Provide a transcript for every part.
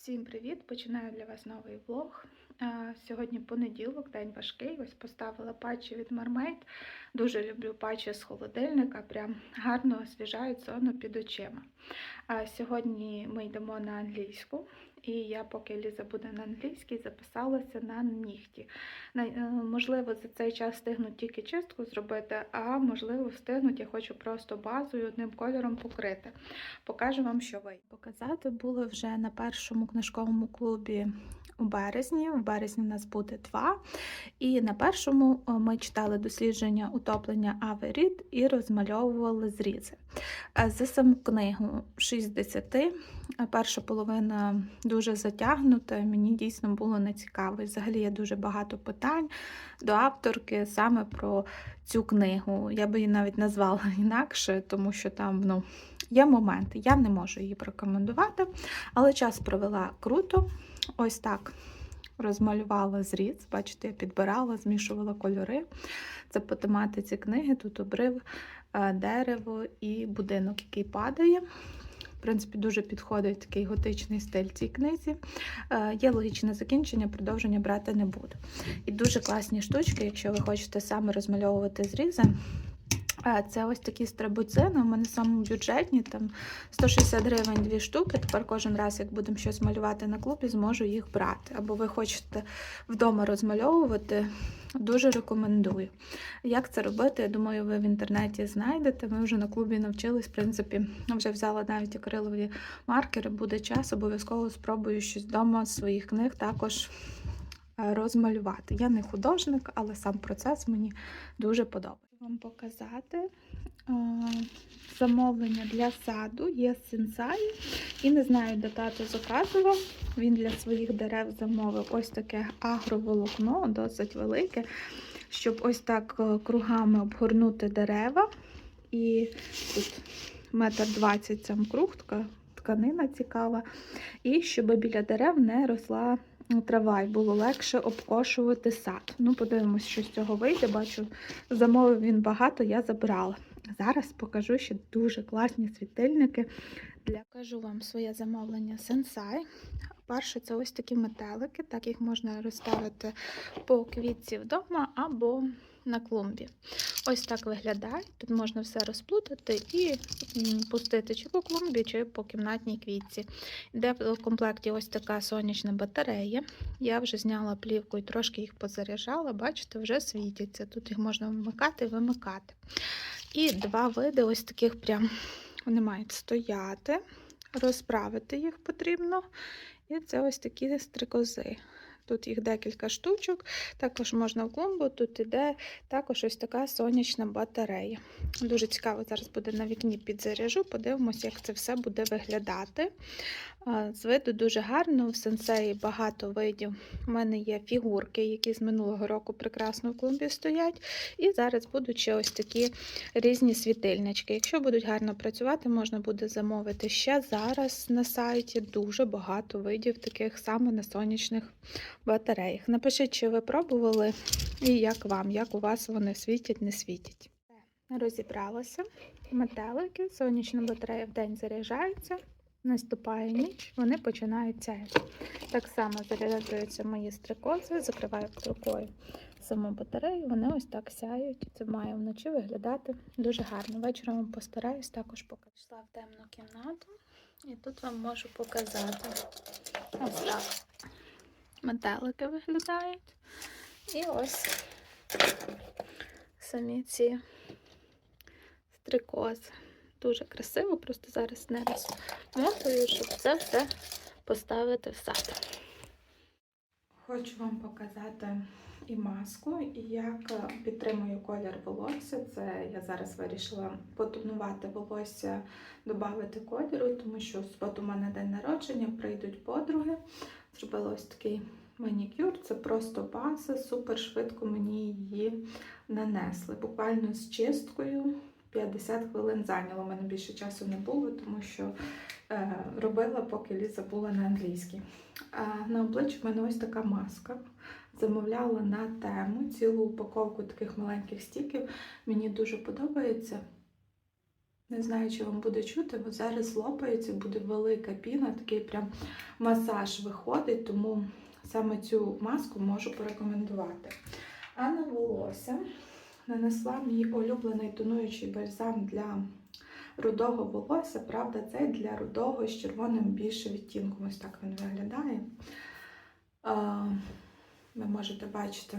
Всім привіт! Починаю для вас новий влог. Сьогодні понеділок, день важкий. Ось поставила патчі від Marmite. Дуже люблю патчі з холодильника, прям гарно освіжають зону під очима. Сьогодні ми йдемо на англійську, і я, поки Ліза буде на англійській, записалася на нігті. Е, Можливо, за цей час встигнуть тільки чистку зробити, а можливо, встигнуть, я хочу просто базою одним кольором покрити. Покажу вам, що ви Показати було вже на першому книжковому клубі у березні. У березні в нас буде два. І на першому ми читали дослідження утоплення Ави Рід і розмальовували зрізи. Е, За саму книгу 6 з 10. Е, Перша половина дуже затягнута, мені дійсно було нецікаво. І Взагалі є дуже багато питань до авторки саме про цю книгу. Я би її навіть назвала інакше, тому що там ну, є моменти. Я не можу її порекомендувати, але час провела круто. Ось так розмалювала зріз. Бачите, я підбирала, змішувала кольори. Це по тематиці книги. Тут обрив, е, дерево і будинок, який падає. В принципі, дуже підходить такий готичний стиль цій книзі. Е, Є логічне закінчення, продовження брати не буду. І дуже класні штучки, якщо ви хочете саме розмальовувати зрізи. Це ось такі страбуцини, у мене саме бюджетні, там 160 гривень дві штуки. Тепер кожен раз, як будемо щось малювати на клубі, зможу їх брати. Або ви хочете вдома розмальовувати, дуже рекомендую. Як це робити? Я думаю, ви в інтернеті знайдете. Ми вже на клубі навчились, в принципі, вже взяла навіть акрилові маркери, буде час, обов'язково спробую щось вдома з своїх книг також е, розмалювати. Я не художник, але сам процес мені дуже подобається. Вам показати замовлення для саду є сенсай. І не знаю, де тато заказував. Він для своїх дерев замовив ось таке агроволокно, досить велике, щоб ось так е, кругами обгорнути дерева. І тут метр двадцять сам круг, тканина цікава. І щоб біля дерев не росла трава і було легше обкошувати сад. Ну, подивимось, що з цього вийде. Бачу, замовив він багато, я забрала. Зараз покажу ще дуже класні світильники. Для... Покажу вам своє замовлення сенсай. Перше, це ось такі метелики, так їх можна розставити по квітці вдома або на клумбі. Ось так виглядає. Тут можна все розплутати і пустити чи по клумбі, чи по кімнатній квітці. Йде в комплекті ось така сонячна батарея. Я вже зняла плівку і трошки їх позаряджала. Бачите, вже світяться. Тут їх можна вмикати і вимикати. І два види ось таких прям вони мають стояти, розправити їх потрібно. І це ось такі стрикози. Тут їх декілька штучок, також можна в клумбу, тут іде також ось така сонячна батарея. Дуже цікаво, зараз буде на вікні підзаряжу, подивимося, як це все буде виглядати. З виду дуже гарно, в сенсеї багато видів. У мене є фігурки, які з минулого року прекрасно в клумбі стоять. І зараз будуть ще ось такі різні світильнички. Якщо будуть гарно працювати, можна буде замовити ще зараз на сайті дуже багато видів таких саме на сонячних батареях. Напишіть, чи ви пробували і як вам, як у вас вони світять, не світять. Розібралася. Метелики, сонячна батарея в день заряджається, наступає ніч, вони починають сяяти. Так само заряджаються мої стрикози, закриваю рукою саму батарею, вони ось так сяють. Це має вночі виглядати дуже гарно. Вечором постараюсь також покажу. Пішла в темну кімнату і тут вам можу показати. Ось так. Метелики виглядають. І ось самі ці стрикози. Дуже красиво, просто зараз не розмотую, щоб це все поставити в сад. Хочу вам показати і маску, і як підтримую колір волосся. Це я зараз вирішила потонувати волосся, додати кольору, тому що в суботу у мене день народження, прийдуть подруги. Зробила ось такий манікюр. Це просто база, супер швидко мені її нанесли. Буквально з чисткою 50 хвилин зайняло. У мене більше часу не було, тому що е, робила, поки Ліза була на англійській. А на обличчі в мене ось така маска. Замовляла на тему цілу упаковку таких маленьких стіків. Мені дуже подобається. Не знаю, чи вам буде чути, бо зараз лопається, буде велика піна, такий прям масаж виходить, тому саме цю маску можу порекомендувати. А на волосся нанесла мій улюблений тонуючий бальзам для рудого волосся. Правда, цей для рудого з червоним більше відтінком. Ось так він виглядає. Ви можете бачити.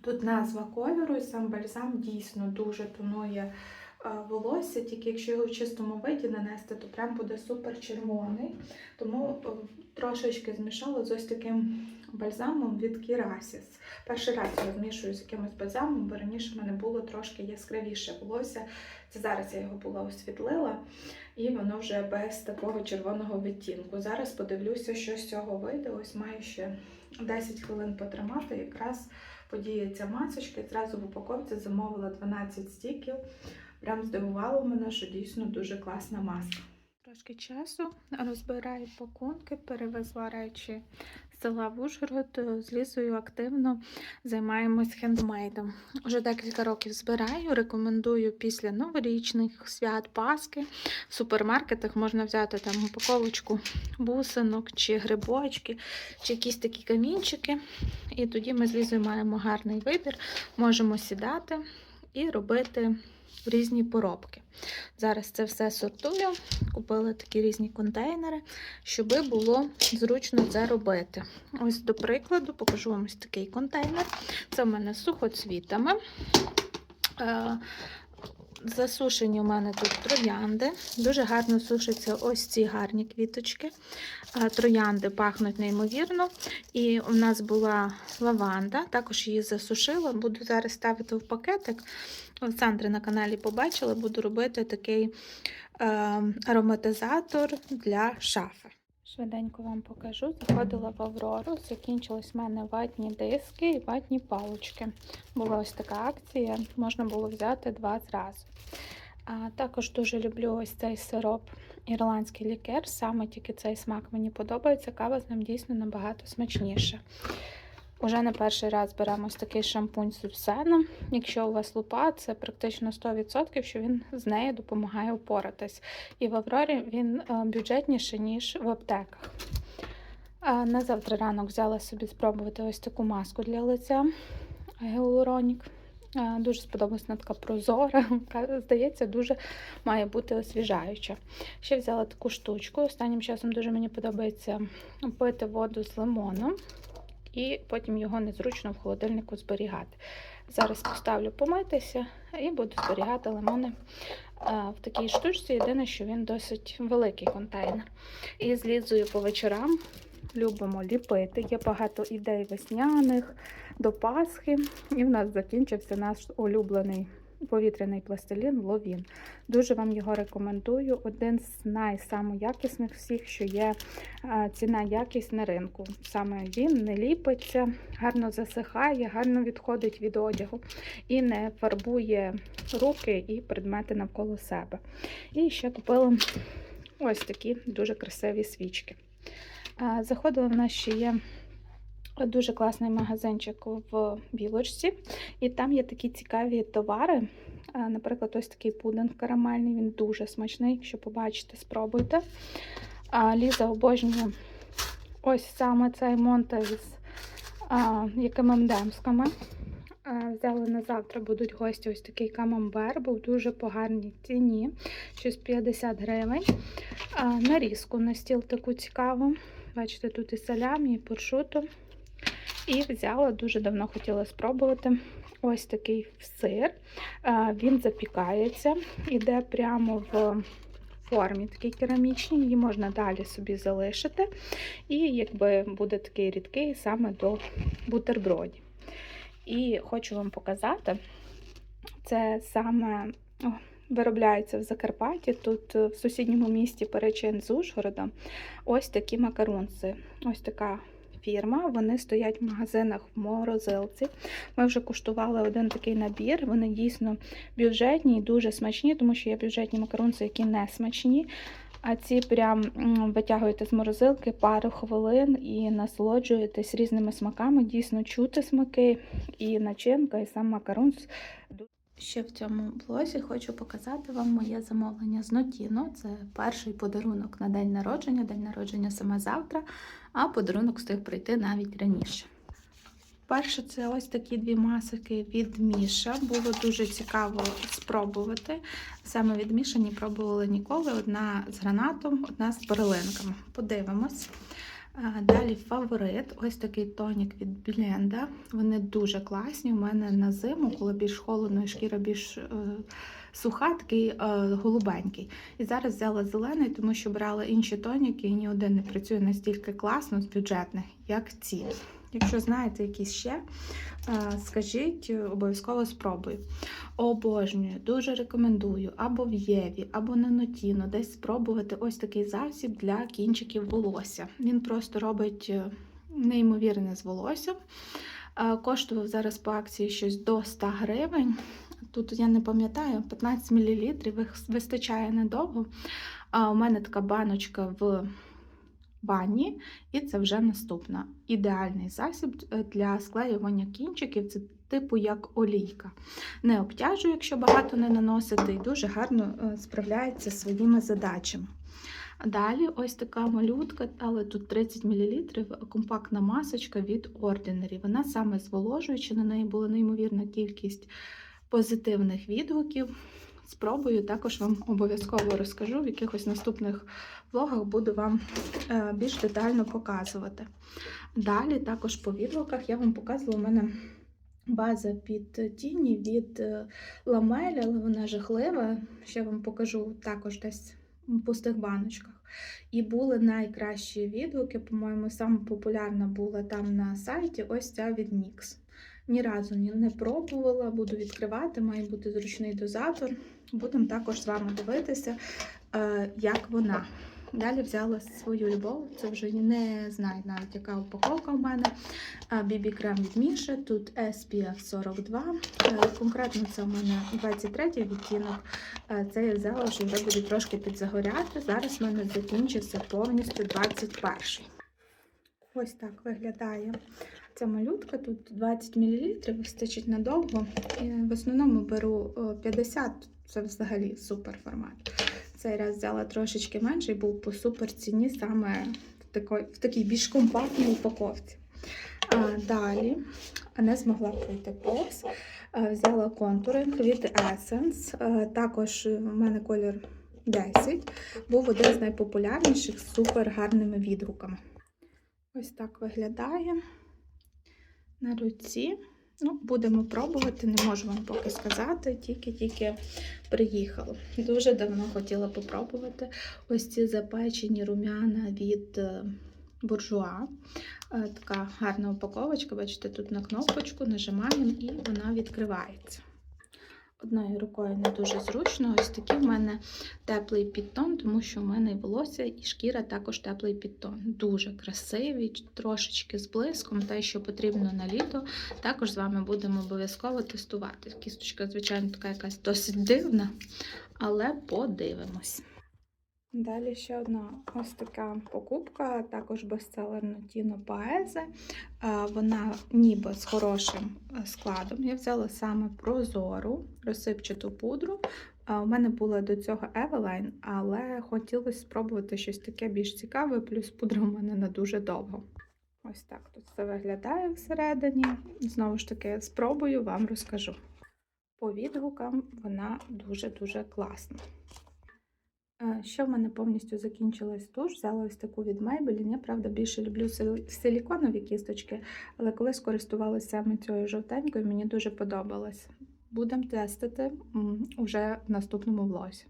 Тут назва кольору, і сам бальзам дійсно дуже тонує волосся, тільки якщо його в чистому виді нанести, то прям буде супер червоний. Тому трошечки змішала з ось таким бальзамом від Kirasis. Перший раз його змішую з якимось бальзамом, бо раніше в мене було трошки яскравіше волосся. Це зараз я його була освітлила, і воно вже без такого червоного відтінку. Зараз подивлюся, що з цього вийде. Ось маю ще 10 хвилин потримати. Якраз подіється масочка. Зразу в упаковці замовила 12 стіків. Прям здивувало мене, що дійсно дуже класна маска. Трошки часу розбираю пакунки, перевезла речі села в Ужгород. З Лізою активно займаємось хендмейдом. Уже декілька років збираю. Рекомендую після новорічних свят, Паски. В супермаркетах можна взяти там упаковочку бусинок чи грибочки, чи якісь такі камінчики. І тоді ми з Лізою маємо гарний вибір. Можемо сідати і робити різні поробки. Зараз це все сортую. Купила такі різні контейнери, щоб було зручно це робити. Ось, до прикладу, покажу вам ось такий контейнер. Це в мене з сухоцвітами. Засушені у мене тут троянди. Дуже гарно сушаться ось ці гарні квіточки. Е, Троянди пахнуть неймовірно. І у нас була лаванда, також її засушила. Буду зараз ставити в пакетик. Олександри на каналі побачила, буду робити такий е, ароматизатор для шафи. Швиденько вам покажу. Заходила в Аврору, закінчились в мене ватні диски і ватні палочки. Була ось така акція, можна було взяти два зразу. А також дуже люблю ось цей сироп ірландський лікер. Саме тільки цей смак мені подобається. Кава з ним дійсно набагато смачніша. Уже не перший раз беремо ось такий шампунь з супсеном. Якщо у вас лупа, це практично 100%, що він з нею допомагає упоратись. І в Аврорі він е, бюджетніший, ніж в аптеках. На завтра ранок взяла собі спробувати ось таку маску для лиця Геолуронік. Дуже сподобалась вона така прозора. Здається, дуже має бути освіжаюча. Ще взяла таку штучку. Останнім часом дуже мені подобається пити воду з лимоном і потім його незручно в холодильнику зберігати. Зараз поставлю помитися і буду зберігати лимони в такій штучці. Єдине, що він досить великий контейнер. І з Лізою по вечорам любимо ліпити. Є багато ідей весняних до Пасхи. І в нас закінчився наш улюблений повітряний пластилін Ловін. Дуже вам його рекомендую. Один з найсамоякісних всіх, що є ціна якість на ринку. Саме він не ліпиться, гарно засихає, гарно відходить від одягу і не фарбує руки і предмети навколо себе. І ще купила ось такі дуже красиві свічки. Заходила в нас ще є. Дуже класний магазинчик в білочці, і там є такі цікаві товари. Наприклад, ось такий пудинг карамельний, він дуже смачний. Якщо побачите, спробуйте. Ліза обожнює ось саме цей монте з якими мдемсками. Взяли на завтра, будуть гості ось такий камамбер, був дуже по ціні, щось 50 гривень. Нарізку на стіл таку цікаву. Бачите, тут і салямі, і пуршуту. І взяла, дуже давно хотіла спробувати ось такий сир. Він запікається, іде прямо в формі такій керамічній, її можна далі собі залишити. І якби буде такий рідкий саме до бутербродів. І хочу вам показати, це саме виробляється в Закарпатті, тут в сусідньому місті Перечин з Ужгородом. Ось такі макарунці. Ось така фірма. Вони стоять в магазинах в морозилці. Ми вже куштували один такий набір. Вони дійсно бюджетні і дуже смачні, тому що є бюджетні макарунці, які не смачні. А ці прям витягуєте з морозилки пару хвилин і насолоджуєтесь різними смаками. Дійсно чути смаки і начинка, і сам макарон. Ще в цьому блозі хочу показати вам моє замовлення з Нотіно. Це перший подарунок на день народження. День народження саме завтра, а подарунок встиг прийти навіть раніше. Перше, це ось такі дві масики від Міша. Було дуже цікаво спробувати. Саме від Міша не пробували ніколи. Одна з гранатом, одна з перлинками. Подивимось. Далі фаворит, ось такий тонік від Біленда. Вони дуже класні. У мене на зиму, коли більш холодно і шкіра більш е, суха, такий е, голубенький. І зараз взяла зелений, тому що брала інші тоніки, і ні один не працює настільки класно з бюджетних, як ці. Якщо знаєте якісь ще, е, скажіть, обов'язково спробую. Обожнюю, дуже рекомендую або в Єві, або на Нотіно десь спробувати ось такий засіб для кінчиків волосся. Він просто робить е, неймовірне з волоссям. Е, Коштував зараз по акції щось до 100 гривень. Тут я не пам'ятаю, 15 мл вистачає недовго. А у мене така баночка в ванні, і це вже наступна. Ідеальний засіб е, для склеювання кінчиків. Це типу як олійка. Не обтяжує, якщо багато не наносити, і дуже гарно е, справляється своїми задачами. Далі ось така малютка, але тут 30 мл, компактна масочка від Ordinary. Вона саме зволожуюча, на неї була неймовірна кількість позитивних відгуків. Спробую, також вам обов'язково розкажу, в якихось наступних влогах буду вам е, більш детально показувати. Далі, також по відгуках, я вам показувала у мене база під тіні від е, ламель, але вона жахлива. Ще вам покажу також десь в пустих баночках. І були найкращі відгуки, по-моєму, саме популярна була там на сайті ось ця від NYX. Ні разу не пробувала, буду відкривати, має бути зручний дозатор. Будемо також з вами дивитися, е, як вона. Далі взяла свою любов, це вже не знаю навіть, яка упаковка у мене. BB крем від Міші, тут SPF 42. Е, Конкретно це у мене 23 відтінок. Е, Це я взяла, що вже буде трошки підзагоряти. Зараз в мене закінчився повністю 21. Ось так виглядає ця малютка. Тут 20 мл, вистачить надовго. В основному беру 50, це взагалі супер формат. Цей раз взяла трошечки менше і був по супер ціні саме в такій, в такій більш компактній упаковці. А, далі не змогла пройти повз. Взяла контуринг від Essence. Також у мене колір 10. Був один з найпопулярніших з супер гарними відгуками. Ось так виглядає на руці. Ну, будемо пробувати, не можу вам поки сказати, тільки-тільки приїхала. Дуже давно хотіла попробувати ось ці запечені рум'яна від е, буржуа. Е, Така гарна упаковочка, бачите, тут на кнопочку нажимаємо і вона відкривається. Одною рукою не дуже зручно. Ось такий в мене теплий підтон, тому що в мене і волосся, і шкіра також теплий підтон. Дуже красивий, трошечки з блиском, те, що потрібно на літо. Також з вами будемо обов'язково тестувати. Кісточка, звичайно, така якась досить дивна, але подивимось. Далі ще одна ось така покупка, також бестселер Notino Paese. Вона ніби з хорошим е, складом. Я взяла саме прозору розсипчату пудру. У мене була до цього Eveline, але хотілося спробувати щось таке більш цікаве, плюс пудра у мене на дуже довго. Ось так тут все виглядає всередині. Знову ж таки, спробую, вам розкажу. По відгукам вона дуже-дуже класна. Е, Що в мене повністю закінчилась туш, взяла ось таку від Maybelline. Я, правда, більше люблю силіконові кісточки, але колись користувалася саме цією жовтенькою, мені дуже подобалось. Будемо тестити м, уже в наступному влозі.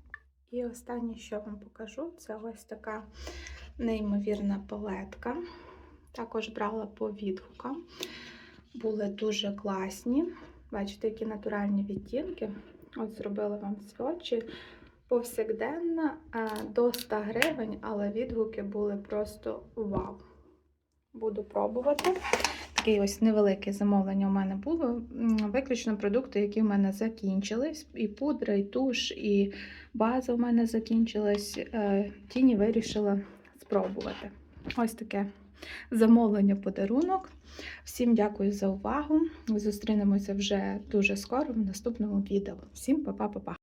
І останнє, що вам покажу, це ось така неймовірна палетка. Також брала по відгукам. Були дуже класні. Бачите, які натуральні відтінки. От зробила вам свочі повсякденна е, до 100 гривень, але відгуки були просто вау. Буду пробувати. Таке ось невелике замовлення у мене було. Виключно продукти, які в мене закінчились. І пудра, і туш, і база в мене закінчилась. Е, Тіні вирішила спробувати. Ось таке замовлення подарунок. Всім дякую за увагу. Зустрінемося вже дуже скоро в наступному відео. Всім па-па-па-па!